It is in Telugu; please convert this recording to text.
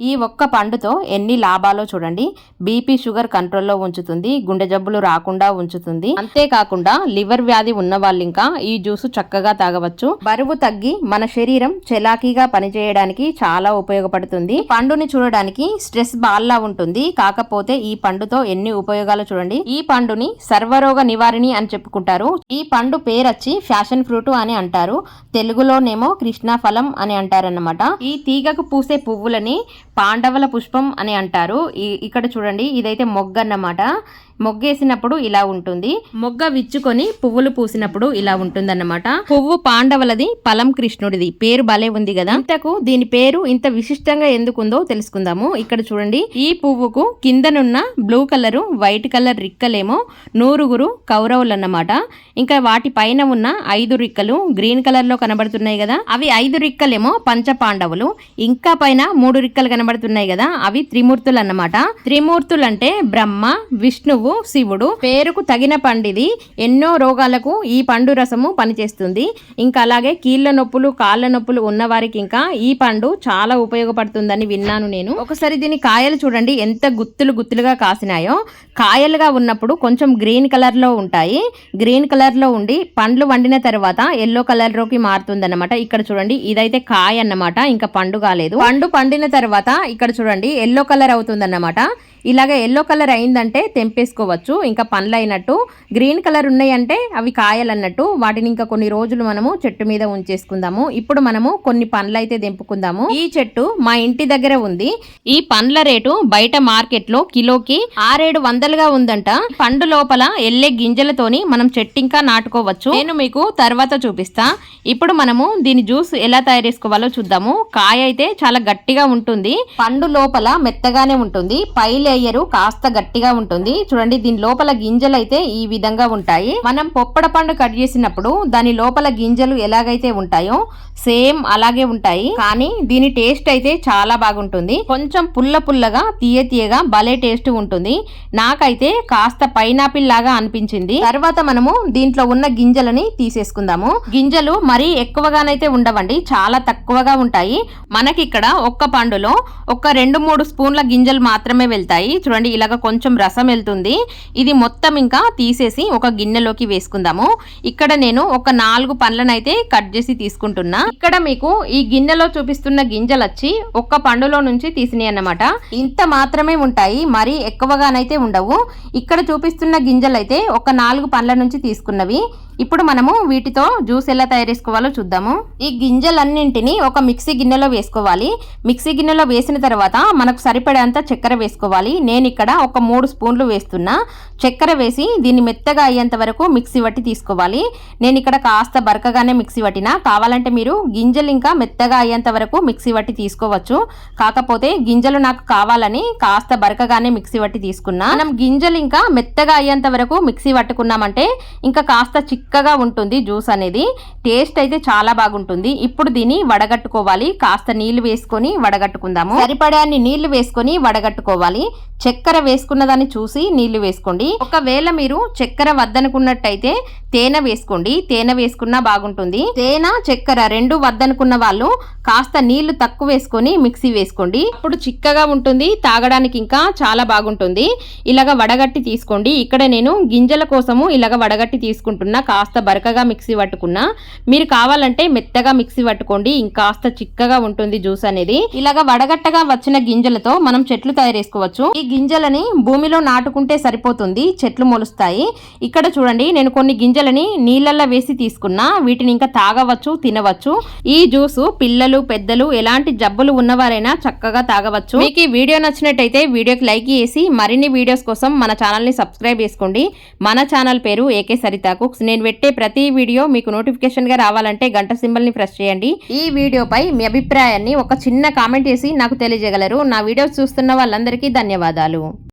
ఈ ఒక్క పండుతో ఎన్ని లాభాలో చూడండి. బీపీ షుగర్ కంట్రోల్లో ఉంచుతుంది. గుండె జబ్బులు రాకుండా ఉంచుతుంది. అంతేకాకుండా లివర్ వ్యాధి ఉన్న వాళ్ళు ఇంకా ఈ జ్యూస్ చక్కగా తాగవచ్చు. బరువు తగ్గి మన శరీరం చెలాకీగా పనిచేయడానికి చాలా ఉపయోగపడుతుంది. పండుని చూడడానికి స్ట్రెస్ బాల్లా ఉంటుంది. కాకపోతే ఈ పండుతో ఎన్ని ఉపయోగాలు చూడండి. ఈ పండుని సర్వరోగ నివారిణి అని చెప్పుకుంటారు. ఈ పండు పేరొచ్చి ఫ్యాషన్ ఫ్రూట్ అని అంటారు. తెలుగులోనేమో కృష్ణా ఫలం అని అంటారన్నమాట. ఈ తీగకు పూసే పువ్వులని పాండవుల పుష్పం అని అంటారు. ఇక్కడ చూడండి ఇదైతే మొగ్గ అన్నమాట మొగ్గేసినప్పుడు ఇలా ఉంటుంది. మొగ్గ విచ్చుకొని పువ్వులు పూసినప్పుడు ఇలా ఉంటుందన్నమాట. పువ్వు పాండవులది పలం కృష్ణుడిది. పేరు భలే ఉంది కదా. ఇంతకు దీని పేరు ఇంత విశిష్టంగా ఎందుకుందో తెలుసుకుందాము. ఇక్కడ చూడండి. ఈ పువ్వుకు కిందనున్న బ్లూ కలర్ వైట్ కలర్ రిక్కలేమో నూరుగురు కౌరవులు అన్నమాట ఇంకా వాటి పైన ఉన్న ఐదు రిక్కలు గ్రీన్ కలర్లో కనబడుతున్నాయి కదా. అవి ఐదు రిక్కలేమో పంచ పాండవులు. ఇంకా పైన మూడు రిక్కలు కనబడుతున్నాయి కదా. అవి త్రిమూర్తులు అన్నమాట త్రిమూర్తులు అంటే బ్రహ్మ విష్ణువు పండువు శివుడు పేరుకు తగిన పండిది. ఎన్నో రోగాలకు ఈ పండు రసము పనిచేస్తుంది. ఇంకా అలాగే కీళ్ళ నొప్పులు కాళ్ళ నొప్పులు ఉన్న వారికి ఇంకా ఈ పండు చాలా ఉపయోగపడుతుందని విన్నాను నేను. ఒకసారి దీని కాయలు చూడండి. ఎంత గుత్తులు గుత్తులుగా కాసినాయో. కాయలుగా ఉన్నప్పుడు కొంచెం గ్రీన్ కలర్లో ఉంటాయి. గ్రీన్ కలర్లో ఉండి పండ్లు వండిన తర్వాత ఎల్లో కలర్లోకి మారుతుందన్నమాట. ఇక్కడ చూడండి. ఇదైతే కాయ అన్నమాట. ఇంకా పండు కాలేదు. పండు పండిన తర్వాత ఇక్కడ చూడండి. ఎల్లో కలర్ అవుతుందన్నమాట. ఇలాగ ఎల్లో కలర్ అయిందంటే తెంపేసుకోవచ్చు. ఇంకా పండ్లు అయినట్టు గ్రీన్ కలర్ ఉన్నాయంటే అవి కాయలు అన్నట్టు వాటిని ఇంకా కొన్ని రోజులు మనము చెట్టు మీద ఉంచేసుకుందాము. ఇప్పుడు మనము కొన్ని పండ్లు అయితే తెంపుకుందాము. ఈ చెట్టు మా ఇంటి దగ్గర ఉంది. ఈ పండ్ల రేటు బయట మార్కెట్లో కిలోకి ఆరేడు వందలుగా ఉందంట. పండు లోపల ఎల్లే గింజలతోని మనం చెట్టు ఇంకా నాటుకోవచ్చు. నేను మీకు తర్వాత చూపిస్తా. ఇప్పుడు మనము దీని జ్యూస్ ఎలా తయారు చేసుకోవాలో చూద్దాము. కాయ అయితే చాలా గట్టిగా ఉంటుంది. పండు లోపల మెత్తగానే ఉంటుంది. పైలే లేయరు కాస్త గట్టిగా ఉంటుంది. చూడండి దీని లోపల గింజలు అయితే ఈ విధంగా ఉంటాయి. మనం పొప్పడ పండు కట్ చేసినప్పుడు దాని లోపల గింజలు ఎలాగైతే ఉంటాయో సేమ్ అలాగే ఉంటాయి. కానీ దీని టేస్ట్ అయితే చాలా బాగుంటుంది. కొంచెం పుల్ల పుల్లగా తీయ తీయగా భలే టేస్ట్ ఉంటుంది. నాకైతే కాస్త పైనాపిల్ లాగా అనిపించింది. తర్వాత మనము దీంట్లో ఉన్న గింజలని తీసేసుకుందాము. గింజలు మరీ ఎక్కువగానైతే ఉండవండి. చాలా తక్కువగా ఉంటాయి. మనకి ఇక్కడ ఒక్క పండులో ఒక రెండు మూడు స్పూన్ల గింజలు మాత్రమే వెళ్తాయి. ఉంటాయి చూడండి ఇలాగ కొంచెం రసం వెళ్తుంది. ఇది మొత్తం ఇంకా తీసేసి ఒక గిన్నెలోకి వేసుకుందాము. ఇక్కడ నేను ఒక నాలుగు పండ్లను అయితే కట్ చేసి తీసుకుంటున్నా. ఇక్కడ మీకు ఈ గిన్నెలో చూపిస్తున్న గింజలు వచ్చి ఒక్క పండులో నుంచి తీసినాయి అన్నమాట. ఇంత మాత్రమే ఉంటాయి. మరి ఎక్కువగానైతే ఉండవు. ఇక్కడ చూపిస్తున్న గింజలు అయితే ఒక నాలుగు పండ్ల నుంచి తీసుకున్నవి. ఇప్పుడు మనము వీటితో జ్యూస్ ఎలా తయారు చేసుకోవాలో చూద్దాము. ఈ గింజలన్నింటినీ ఒక మిక్సీ గిన్నెలో వేసుకోవాలి. మిక్సీ గిన్నెలో వేసిన తర్వాత మనకు సరిపడేంత చక్కెర వేసుకోవాలి. నేను ఇక్కడ ఒక మూడు స్పూన్లు వేస్తున్నా. చక్కెర వేసి దీన్ని మెత్తగా అయ్యేంత వరకు మిక్సీ పట్టి తీసుకోవాలి. నేను ఇక్కడ కాస్త బరకగానే మిక్సీ పట్టిన. కావాలంటే మీరు గింజలు ఇంకా మెత్తగా అయ్యేంత వరకు మిక్సీ పట్టి తీసుకోవచ్చు. కాకపోతే గింజలు నాకు కావాలని కాస్త బరకగానే మిక్సీ పట్టి తీసుకున్నా. మనం గింజలు ఇంకా మెత్తగా అయ్యేంత వరకు మిక్సీ పట్టుకున్నామంటే ఇంకా కాస్త చిక్కగా ఉంటుంది జ్యూస్ అనేది. టేస్ట్ అయితే చాలా బాగుంటుంది. ఇప్పుడు దీన్ని వడగట్టుకోవాలి. కాస్త నీళ్ళు వేసుకొని వడగట్టుకుందాము. సరిపడే నీళ్ళు వేసుకొని వడగట్టుకోవాలి. చక్కెర వేసుకున్న దాన్ని చూసి నీళ్ళు వేసుకోండి. ఒకవేళ మీరు చక్కెర వద్దనుకున్నట్టయితే తేనె వేసుకోండి. తేనె వేసుకున్నా బాగుంటుంది. తేనె చక్కెర రెండు వద్దనుకున్న వాళ్ళు కాస్త నీళ్ళు తక్కువ వేసుకొని మిక్సీ వేసుకోండి. ఇప్పుడు చిక్కగా ఉంటుంది. తాగడానికి ఇంకా చాలా బాగుంటుంది. ఇలాగ వడగట్టి తీసుకోండి. ఇక్కడ నేను గింజల కోసము ఇలాగ వడగట్టి తీసుకుంటున్నా కాస్త బరకగా మిక్సీ పట్టుకున్నా. మీరు కావాలంటే మెత్తగా మిక్సీ పట్టుకోండి. ఇంకాస్త చిక్కగా ఉంటుంది జ్యూస్ అనేది. ఇలాగ వడగట్టగా వచ్చిన గింజలతో మనం చెట్లు తయారు చేసుకోవచ్చు. ఈ గింజలని భూమిలో నాటుకుంటే సరిపోతుంది చెట్లు మొలుస్తాయి. ఇక్కడ చూడండి నేను కొన్ని గింజలని నీళ్ళల్లో వేసి తీసుకున్నా వీటిని ఇంకా తాగవచ్చు తినవచ్చు. ఈ జ్యూస్ పిల్లలు పెద్దలు ఎలాంటి జబ్బులు ఉన్నవారైనా చక్కగా తాగవచ్చు. మీకు ఈ వీడియో నచ్చినట్టయితే వీడియోకి లైక్ చేసి మరిన్ని వీడియోస్ కోసం మన ఛానల్ని సబ్స్క్రైబ్ చేసుకోండి. మన ఛానల్ పేరు ఏకే సరితా కుక్స్. నేను పెట్టే ప్రతి వీడియో మీకు నోటిఫికేషన్గా రావాలంటే గంట సింబల్ని ప్రెస్ చేయండి. ఈ వీడియోపై మీ అభిప్రాయాన్ని ఒక చిన్న కామెంట్ చేసి నాకు తెలియజేయగలరు. నా వీడియోస్ చూస్తున్న వాళ్ళందరికీ ధన్యవాదాలు.